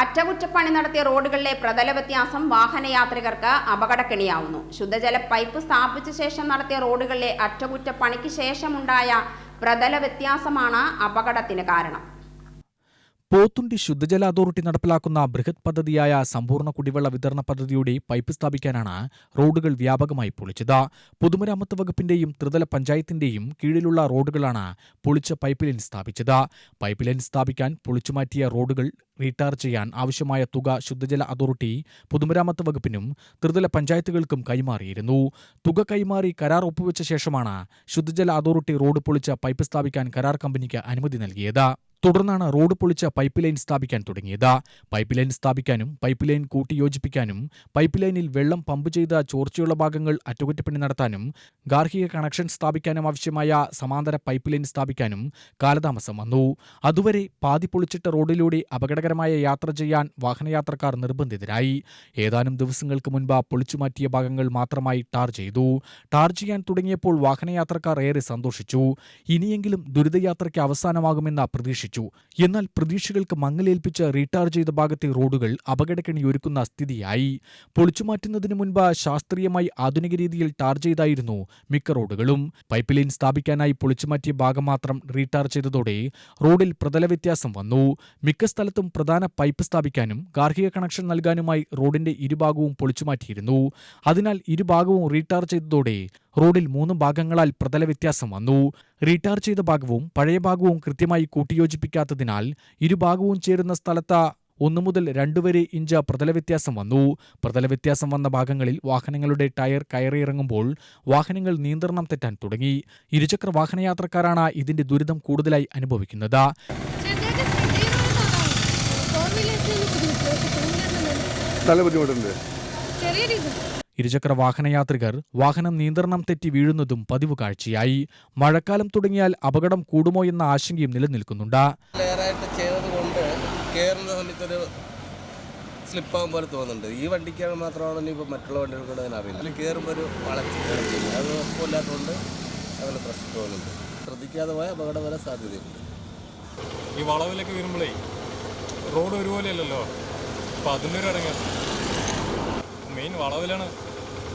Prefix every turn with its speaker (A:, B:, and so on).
A: അറ്റകുറ്റപ്പണി നടത്തിയ റോഡുകളിലെ പ്രതല വ്യത്യാസം വാഹനയാത്രികർക്ക് അപകടക്കെണിയാവുന്നു. ശുദ്ധജല പൈപ്പ് സ്ഥാപിച്ച ശേഷം നടത്തിയ റോഡുകളിലെ അറ്റകുറ്റപ്പണിക്ക് ശേഷമുണ്ടായ പ്രതല വ്യത്യാസമാണ് അപകടത്തിന് കാരണം.
B: പോത്തുണ്ടി ശുദ്ധജല അതോറിറ്റി നടപ്പിലാക്കുന്ന ബൃഹത് പദ്ധതിയായ സമ്പൂർണ കുടിവെള്ള വിതരണ പദ്ധതിയുടെ പൈപ്പ് സ്ഥാപിക്കാനാണ് റോഡുകൾ വ്യാപകമായി പൊളിച്ചത്. പൊതുമരാമത്ത് വകുപ്പിന്റെയും ത്രിതല പഞ്ചായത്തിന്റെയും കീഴിലുള്ള റോഡുകളാണ് പൊളിച്ച പൈപ്പ് ലൈൻ സ്ഥാപിച്ചത്. പൈപ്പ് ലൈൻ സ്ഥാപിക്കാൻ പൊളിച്ചുമാറ്റിയ റോഡുകൾ റീടാർ ചെയ്യാൻ ആവശ്യമായ തുക ശുദ്ധജല അതോറിറ്റി പൊതുമരാമത്ത് വകുപ്പിനും ത്രിതല പഞ്ചായത്തുകൾക്കും കൈമാറിയിരുന്നു. തുക കൈമാറി കരാർ ഒപ്പുവെച്ച ശേഷമാണ് ശുദ്ധജല അതോറിറ്റി റോഡ് പൊളിച്ച പൈപ്പ് സ്ഥാപിക്കാൻ കരാർ കമ്പനിക്ക് അനുമതി നൽകിയത്. തുടർന്നാണ് റോഡ് പൊളിച്ച പൈപ്പ് ലൈൻ സ്ഥാപിക്കാൻ തുടങ്ങിയത്. പൈപ്പ് ലൈൻ സ്ഥാപിക്കാനും പൈപ്പ് ലൈൻ കൂട്ടിയോജിപ്പിക്കാനും പൈപ്പ് ലൈനിൽ വെള്ളം പമ്പ് ചെയ്ത ചോർച്ചയുള്ള ഭാഗങ്ങൾ അറ്റകുറ്റപ്പണി നടത്താനും ഗാർഹിക കണക്ഷൻ സ്ഥാപിക്കാനും ആവശ്യമായ സമാന്തര പൈപ്പ് ലൈൻ സ്ഥാപിക്കാനും കാലതാമസം വന്നു. അതുവരെ പാതി പൊളിച്ചിട്ട റോഡിലൂടെ അപകടകരമായ യാത്ര ചെയ്യാൻ വാഹനയാത്രക്കാർ നിർബന്ധിതരായി. ഏതാനും ദിവസങ്ങൾക്ക് മുൻപ് പൊളിച്ചുമാറ്റിയ ഭാഗങ്ങൾ മാത്രമായി ടാർ ചെയ്തു. ടാർ ചെയ്യാൻ തുടങ്ങിയപ്പോൾ വാഹനയാത്രക്കാർ ഏറെ സന്തോഷിച്ചു. ഇനിയെങ്കിലും ദുരിതയാത്രയ്ക്ക് അവസാനമാകുമെന്ന് പ്രതീക്ഷിച്ചു. എന്നാൽ പ്രതീക്ഷകൾക്ക് മങ്ങലേൽപ്പിച്ച് റീടാർ ചെയ്ത ഭാഗത്തെ റോഡുകൾ അപകടക്കെണിയൊരുക്കുന്ന സ്ഥിതിയായി. പൊളിച്ചുമാറ്റുന്നതിന് മുൻപ് ശാസ്ത്രീയമായി ആധുനിക രീതിയിൽ ടാർ ചെയ്തായിരുന്നു മിക്ക റോഡുകളും. പൈപ്പ് ലൈൻ സ്ഥാപിക്കാനായി പൊളിച്ചുമാറ്റിയ ഭാഗം മാത്രം റീടാർ ചെയ്തതോടെ റോഡിൽ പ്രതല വ്യത്യാസം വന്നു. മിക്ക സ്ഥലത്തും പ്രധാന പൈപ്പ് സ്ഥാപിക്കാനും ഗാർഹിക കണക്ഷൻ നൽകാനുമായി റോഡിന്റെ ഇരുഭാഗവും പൊളിച്ചുമാറ്റിയിരുന്നു അതിനാൽ ഇരുഭാഗവും റീടാർ ചെയ്തതോടെ റോഡിൽ മൂന്ന് ഭാഗങ്ങളാൽ പ്രതല വ്യത്യാസം വന്നു. റീടാർ ചെയ്ത ഭാഗവും പഴയ ഭാഗവും കൃത്യമായി കൂട്ടിയോജിപ്പിക്കാത്തതിനാൽ ഇരുഭാഗവും ചേരുന്ന സ്ഥലത്ത് ഒന്നു മുതൽ രണ്ടു വരെ ഇഞ്ച് പ്രതല വ്യത്യാസം വന്നു. പ്രതല വ്യത്യാസം വന്ന ഭാഗങ്ങളിൽ വാഹനങ്ങളുടെ ടയർ കയറിയിറങ്ങുമ്പോൾ വാഹനങ്ങൾ നിയന്ത്രണം തെറ്റാൻ തുടങ്ങി. ഇരുചക്ര വാഹനയാത്രക്കാരാണ് ഇതിന്റെ ദുരിതം കൂടുതലായി അനുഭവിക്കുന്നത്.
C: നല്ല ബുദ്ധിമുട്ടുണ്ട്
B: ഇരുചക്ര വാഹനയാത്രികർ വാഹനം നിയന്ത്രണം തെറ്റി വീഴുന്നതും പതിവ് കാഴ്ചയായി. മഴക്കാലം തുടങ്ങിയാൽ അപകടം കൂടുമോ എന്ന ആശങ്കയും നിലനിൽക്കുന്നുണ്ട്.
D: കയറുന്ന സമയത്തൊരു സ്ലിപ്പാകും പോലെ തോന്നുന്നുണ്ട്. ഈ വണ്ടിക്കാണ് മാത്രമാണ് ഇനിയിപ്പോൾ മറ്റുള്ള വണ്ടികൾക്കൂടെ അതിന് അറിയില്ല കയറുമ്പോൾ ഒരു വളച്ച് അത് ഉറപ്പില്ലാത്തതുകൊണ്ട് അങ്ങനെ പ്രശ്നം തോന്നുന്നുണ്ട്. ശ്രദ്ധിക്കാതെ പോയ അപകടം വരാൻ സാധ്യതയുണ്ട്.
E: ഈ വളവിലൊക്കെ വരുമ്പോഴേ റോഡ് ഒരുപോലെയല്ലല്ലോ? അപ്പോൾ അതിന്റെ ഒരു ഇടങ്ങ മെയിൻ വളവിലാണ്